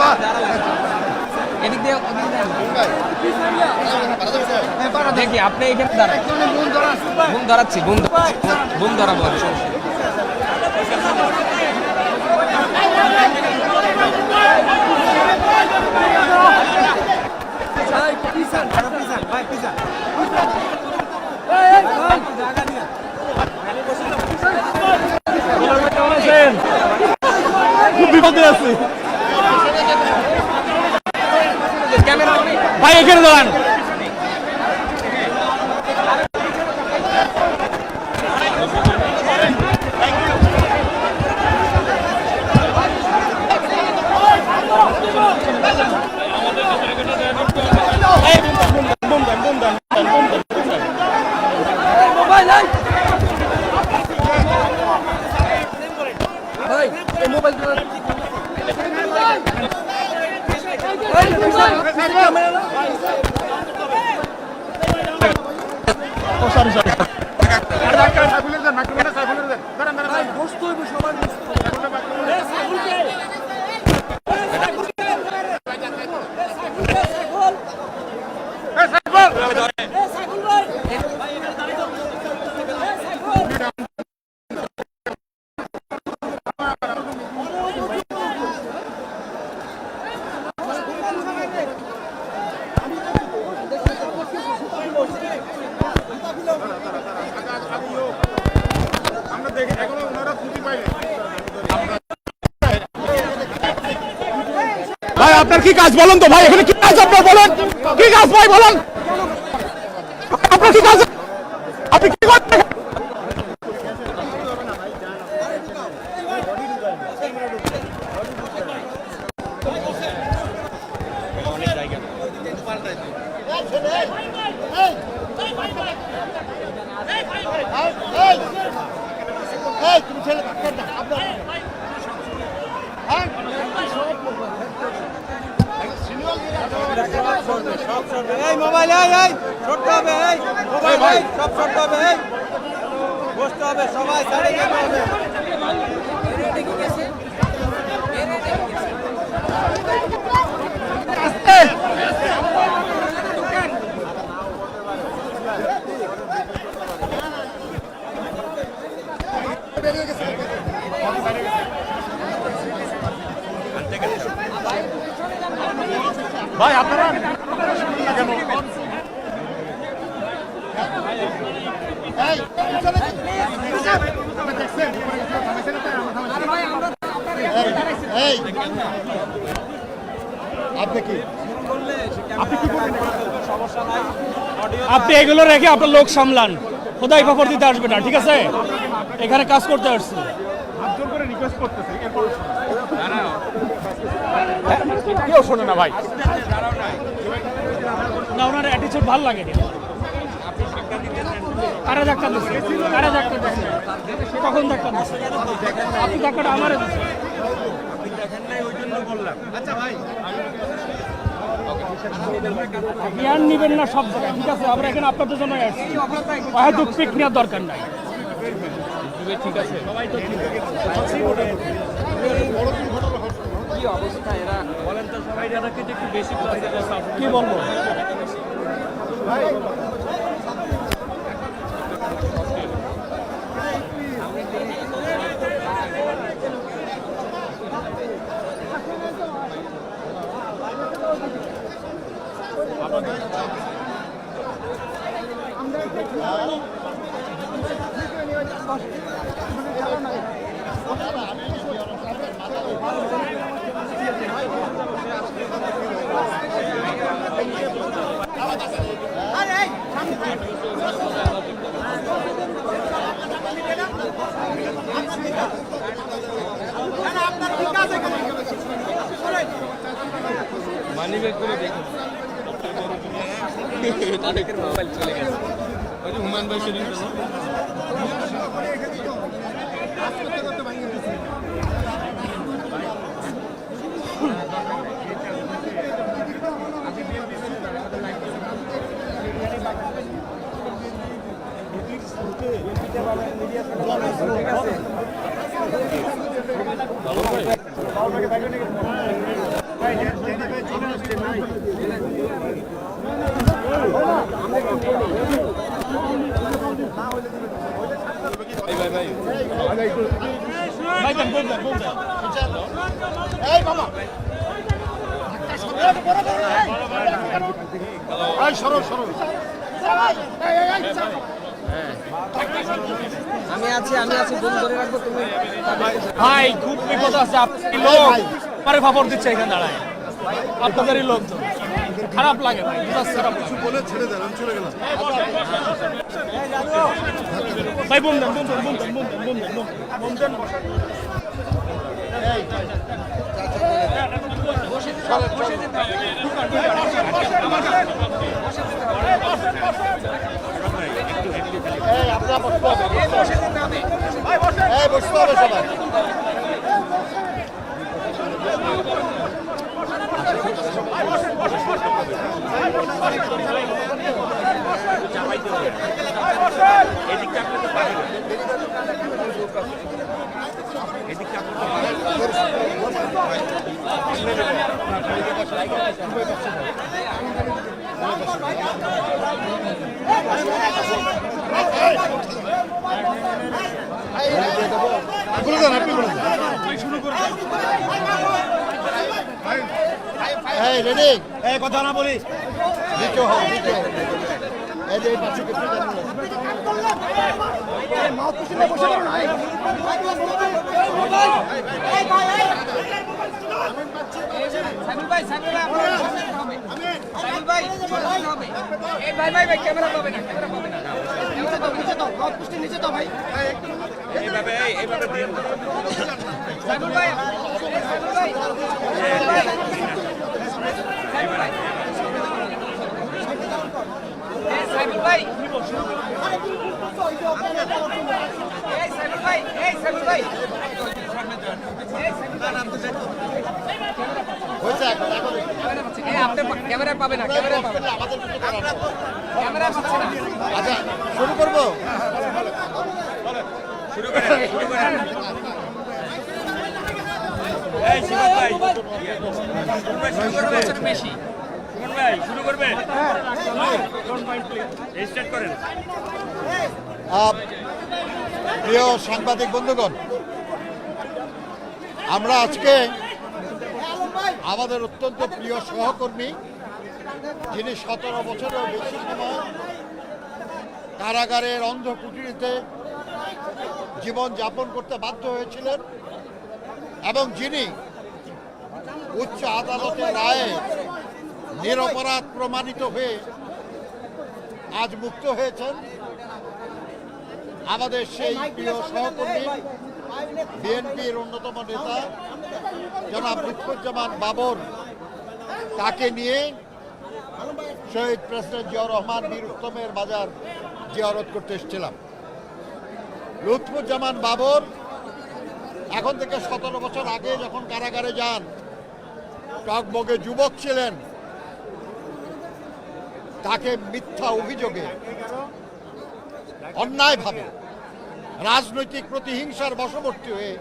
বাবা। এদিক দিয়ে পাড়া দেখো দেখি আপনি এখানে দাঁড়ান। একজনে বোন ধরা বুম ধরাচ্ছি বুম বুম ধরাবো আমি সমস্যা নেই। খুব বিপদে আছি। ভাই এখানে দাঁড়ান ভাই এই মোবাইল ভাই, আপনার কি কাজ বলুন তো? ভাই, এখানে কি কাজ আপনার বলেন? কি কাজ ভাই, বলেন। মোবাইল এই এই ছড়তে হবে এই মোবাইল এই সব ছড়তে হবে এই বসতে হবে সবাই সাইডে যেতে হবে। ভাই আপনারা? আপনি এগুলো রেখে আপনার লোক সামলান। খোদাই খবর দিতে আসবে না, ঠিক আছে? এখানে কাজ করতে আসছি। কেউ শোনে না ভাই। না ওনার অ্যাটিচিউড ভালো লাগে কারা ধাক্কা দিচ্ছে কারা ধাক্কা দিচ্ছে কখন ধাক্কা দিচ্ছে আপনি ধাক্কাটা আমারে দিচ্ছে জ্ঞান নিবেন না সব জায়গায়। ঠিক আছে আমরা এখানে আপনাদের জন্য আসছি। হয়তো পিক নেওয়ার দরকার নাই। ঠিক আছে সবাই তো ঠিক আছে কি অবস্থা এরা? বলেন তো সবাই এরাকে একটু বেশি কি বলব? মানি তাদের মোবাইল চলে গেছে ওই যে হুমান ভাই সেদিন তো এই মামা এই সরো সরো। আমি আছি আমি আছি ফোন ধরে রাখব তুমি। ভাই খুব বিপদ আছে আপনি লোক আমারে খবর দিচ্ছে এখানে দাঁড়ায়। আপনাদেরই লোক তো। খারাপ লাগে ভাই মেজাজ খারাপ লাগে। বলে ছেড়ে দেন আমি চলে গেলাম। ভাই বোম দেন বোম দেন বোম দেন বোম দেন বোম দেন বোম দেন। বোম দেন বলে দেন আপনি বলে দেন এই রেডি। কথা না বলি। নিচে হোক হোক। এই যে এই পাশে কিছু জানি না। সাইমুল ভাই সাইমুল ভাই আপনার সামনে হবে সাইমুল ভাই সামনে হবে এই ভাই ভাই ভাই ক্যামেরা পাবে না পাবে ক্যামেরা পাচ্ছে আচ্ছা শুরু করব? এই ভাই বেশি প্রিয় সাংবাদিক বন্ধুগণ, আমরা আজকে আমাদের অত্যন্ত প্রিয় সহকর্মী, যিনি সতেরো বছরের বেশি সময় কারাগারের অন্ধ কুটিরিতে জীবন যাপন করতে বাধ্য হয়েছিলেন এবং যিনি উচ্চ আদালতের রায়ে নিরপরাধ প্রমাণিত হয়ে আজ মুক্ত হয়েছেন আমাদের সেই প্রিয় সহকর্মী বিএনপির অন্যতম নেতা, জনাব লুৎফুজ্জামান বাবর। তাকে নিয়ে শহীদ প্রেসিডেন্ট জিয়াউর রহমান, বীর উত্তমের বাজার জিয়ারত করতে এসেছিলাম। লুৎফুজ্জামান বাবর এখন থেকে সতেরো বছর আগে যখন কারাগারে যান, টকবগে যুবক ছিলেন তাকে মিথ্যা অভিযোগে অন্যায়ভাবে রাজনৈতিক প্রতিহিংসার বশবর্তী হয়ে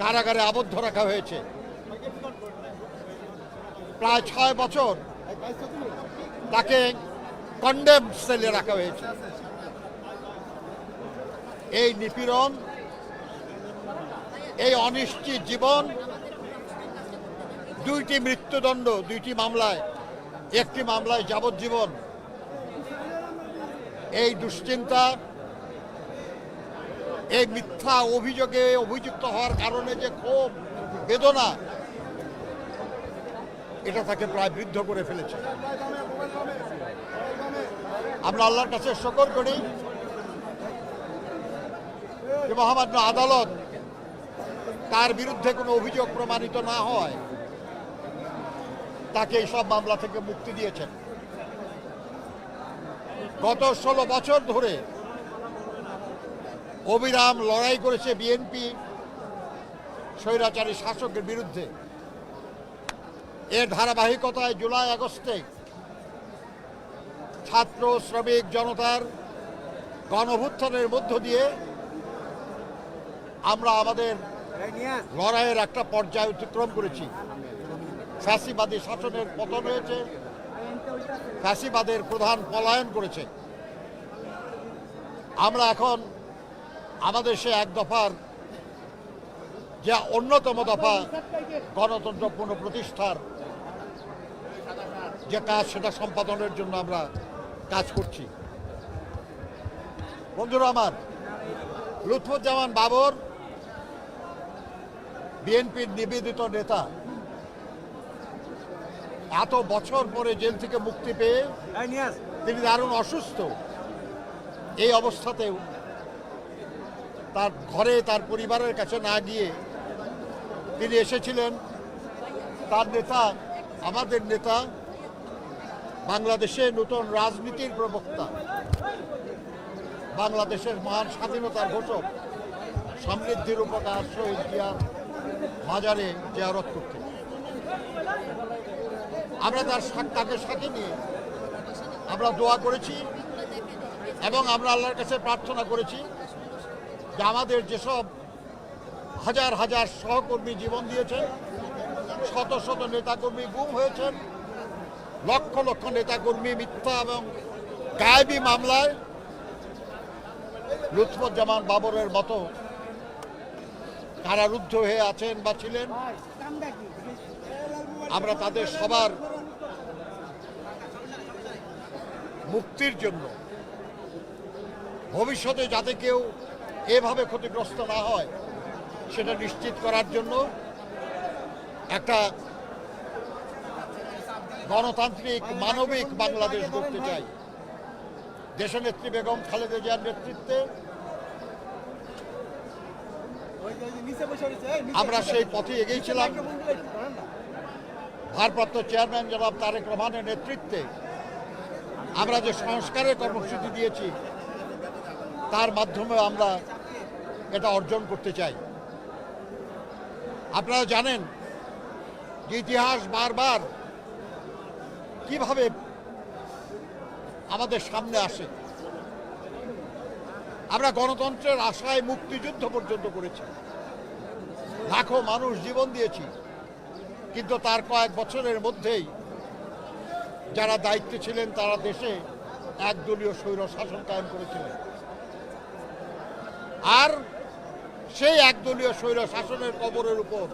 কারাগারে আবদ্ধ রাখা হয়েছে। প্রায় ছয় বছর তাকে কন্ডেম সেলে রাখা হয়েছে। এই নিপীড়ন, এই অনিশ্চিত জীবন, দুইটি মৃত্যুদণ্ড, দুইটি মামলায় একটি মামলায় যাবজ্জীবন। এই দুশ্চিন্তা, এই মিথ্যা অভিযোগে অভিযুক্ত হওয়ার কারণে যে ক্ষোভ, বেদনা, এটা তাকে প্রায় বৃদ্ধ করে ফেলেছে। আমরা আল্লাহর কাছে শকর করি যে মহামান্য আদালত তার বিরুদ্ধে কোনো অভিযোগ প্রমাণিত না হয়। তাকে এই সব মামলা থেকে মুক্তি দিয়েছেন। গত ষোলো বছর ধরে অবিরাম লড়াই করেছে বিএনপি স্বৈরাচারী শাসকের বিরুদ্ধে। এর ধারাবাহিকতায় জুলাই আগস্টে ছাত্র শ্রমিক জনতার গণভুত্থানের মধ্য দিয়ে আমরা আমাদের লড়াইয়ের একটা পর্যায় অতিক্রম করেছি। ফ্যাসিবাদী শাসনের পতন হয়েছে। ফ্যাসিবাদের প্রধান পলায়ন করেছে। আমরা এখন আমাদের সে এক দফার যে অন্যতম দফা গণতন্ত্র পুনঃপ্রতিষ্ঠার যে কাজ, সেটা সম্পাদনের জন্য আমরা কাজ করছি। বন্ধুরা আমার, লুৎফুজ্জামান বাবর, বিএনপির নিবেদিত নেতা এত বছর পরে জেল থেকে মুক্তি পেয়ে তিনি দারুণ অসুস্থ। এই অবস্থাতেও তার ঘরে তার পরিবারের কাছে না গিয়ে তিনি এসেছিলেন। তার নেতা আমাদের নেতা বাংলাদেশে নতুন রাজনীতির প্রবক্তা বাংলাদেশের মহান স্বাধীনতার ঘোষক সমৃদ্ধির উপকার শহীদ জিয়ার মাজারে জিয়ারত করতে আমরা তার তাকে সাথে নিয়ে আমরা দোয়া করেছি এবং আমরা আল্লাহর কাছে প্রার্থনা করেছি যে আমাদের যেসব হাজার হাজার সহকর্মী জীবন দিয়েছেন, শত শত নেতাকর্মী গুম হয়েছেন, লক্ষ লক্ষ নেতাকর্মী মিথ্যা এবং গায়েবী মামলায় লুৎফুজ্জামান বাবরের মতো কারারুদ্ধ হয়ে আছেন বা ছিলেন, আমরা তাদের সবার মুক্তির জন্য ভবিষ্যতে যাতে কেউ এভাবে ক্ষতিগ্রস্ত না হয়, সেটা নিশ্চিত করার জন্য একটা গণতান্ত্রিক মানবিক বাংলাদেশ গড়তে চাই। দেশনেত্রী বেগম খালেদা জিয়ার নেতৃত্বে আমরা সেই পথে এগিয়েছিলাম ভারপ্রাপ্ত চেয়ারম্যান জনাব তারেক রহমানের নেতৃত্বে আমরা যে সংস্কারের কর্মসূচি দিয়েছি, তার মাধ্যমে আমরা এটা অর্জন করতে চাই। আপনারা জানেন যে ইতিহাস বারবার কীভাবে আমাদের সামনে আসে। আমরা গণতন্ত্রের আশায় মুক্তিযুদ্ধ পর্যন্ত করেছি। লাখো মানুষ জীবন দিয়েছি, কিন্তু তার কয়েক বছরের মধ্যেই যারা দায়িত্বে ছিলেন, তারা দেশে একদলীয় স্বৈর শাসন কায়েম করেছিলেন। আর সেই একদলীয় স্বৈর শাসনের কবরের উপর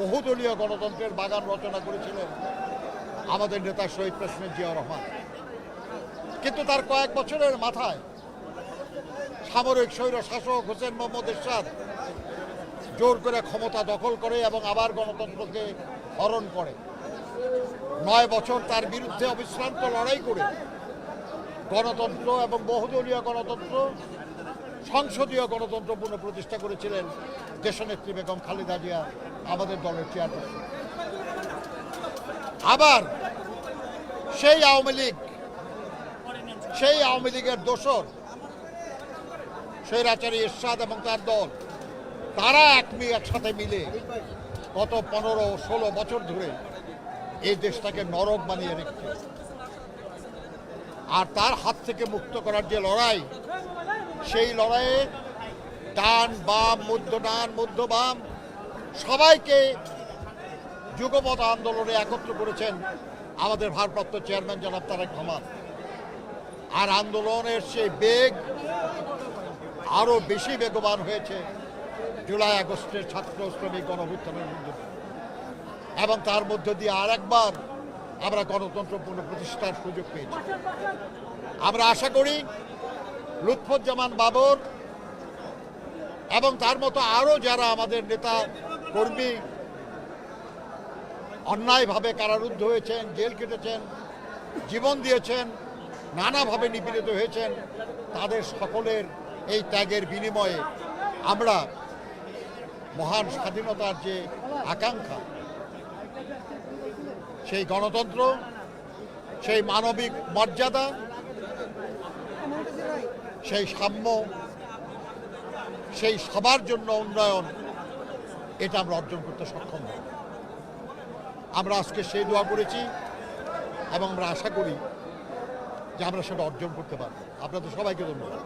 বহুদলীয় গণতন্ত্রের বাগান রচনা করেছিলেন আমাদের নেতা শহীদ প্রেসিডেন্ট জিয়া রহমান। কিন্তু তার কয়েক বছরের মাথায় সামরিক স্বৈর শাসক হোসেন মোহাম্মদ এরশাদ জোর করে ক্ষমতা দখল করে এবং আবার গণতন্ত্রকে হরণ করে। নয় বছর তার বিরুদ্ধে অবিশ্রান্ত লড়াই করে গণতন্ত্র এবং বহুদলীয় গণতন্ত্র, সংসদীয় গণতন্ত্র পুনঃপ্রতিষ্ঠা করেছিলেন দেশনেত্রী বেগম খালেদা জিয়া, আমাদের দলের চেয়ারপারসন। আবার সেই আওয়ামী লীগ, সেই আওয়ামী লীগের দোসর, স্বৈরাচারী এরশাদ এবং তার দল, তারা এক একসাথে মিলে গত পনেরো, ষোলো বছর ধরে এই দেশটাকে নরক বানিয়ে রেখেছে আর তার হাত থেকে মুক্ত করার যে লড়াই, সেই লড়াইয়ে ডান বাম, মধ্য ডান, মধ্য বাম, সবাইকে যুগপথ আন্দোলনে একত্র করেছেন আমাদের ভারপ্রাপ্ত চেয়ারম্যান জনাব তারেক রহমান আর আন্দোলনের সেই বেগ আরও বেশি বেগবান হয়েছে জুলাই আগস্টের ছাত্র শ্রমিক গণভুত্থানের মধ্য। এবং তার মধ্য দিয়ে আর একবার আমরা গণতন্ত্র পুনঃপ্রতিষ্ঠার সুযোগ পেয়েছি। আমরা আশা করি লুৎফুজ্জামান বাবর এবং তার মতো আরও যারা আমাদের নেতা কর্মী অন্যায়ভাবে কারারুদ্ধ হয়েছেন, জেল কেটেছেন, জীবন দিয়েছেন, নানাভাবে নিপীড়িত হয়েছেন, তাদের সকলের এই ত্যাগের বিনিময়ে আমরা মহান স্বাধীনতার যে আকাঙ্ক্ষা সেই গণতন্ত্র, সেই মানবিক মর্যাদা, সেই সাম্য, সেই সবার জন্য উন্নয়ন, এটা আমরা অর্জন করতে সক্ষম হব। আমরা আজকে সেই দোয়া করেছি এবং আমরা আশা করি যে আমরা সেটা অর্জন করতে পারব। আপনাদের সবাইকে ধন্যবাদ।